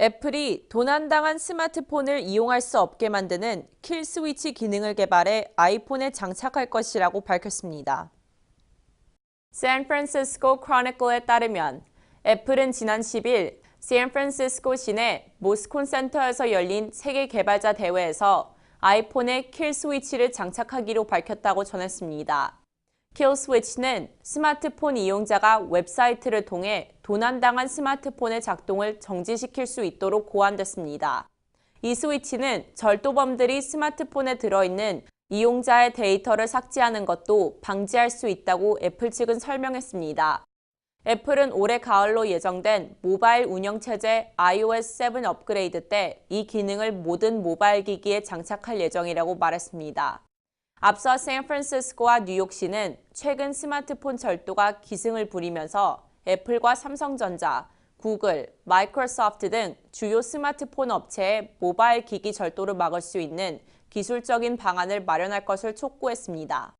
애플이 도난당한 스마트폰을 이용할 수 없게 만드는 킬 스위치 기능을 개발해 아이폰에 장착할 것이라고 밝혔습니다. 샌프란시스코 크로니클에 따르면 애플은 지난 10일 샌프란시스코 시내 모스콘 센터에서 열린 세계 개발자 대회에서 아이폰에 킬 스위치를 장착하기로 밝혔다고 전했습니다. 킬 스위치는 스마트폰 이용자가 웹사이트를 통해 도난당한 스마트폰의 작동을 정지시킬 수 있도록 고안됐습니다. 이 스위치는 절도범들이 스마트폰에 들어있는 이용자의 데이터를 삭제하는 것도 방지할 수 있다고 애플 측은 설명했습니다. 애플은 올해 가을로 예정된 모바일 운영체제 iOS 7 업그레이드 때 이 기능을 모든 모바일 기기에 장착할 예정이라고 말했습니다. 앞서 샌프란시스코와 뉴욕시는 최근 스마트폰 절도가 기승을 부리면서 애플과 삼성전자, 구글, 마이크로소프트 등 주요 스마트폰 업체의 모바일 기기 절도를 막을 수 있는 기술적인 방안을 마련할 것을 촉구했습니다.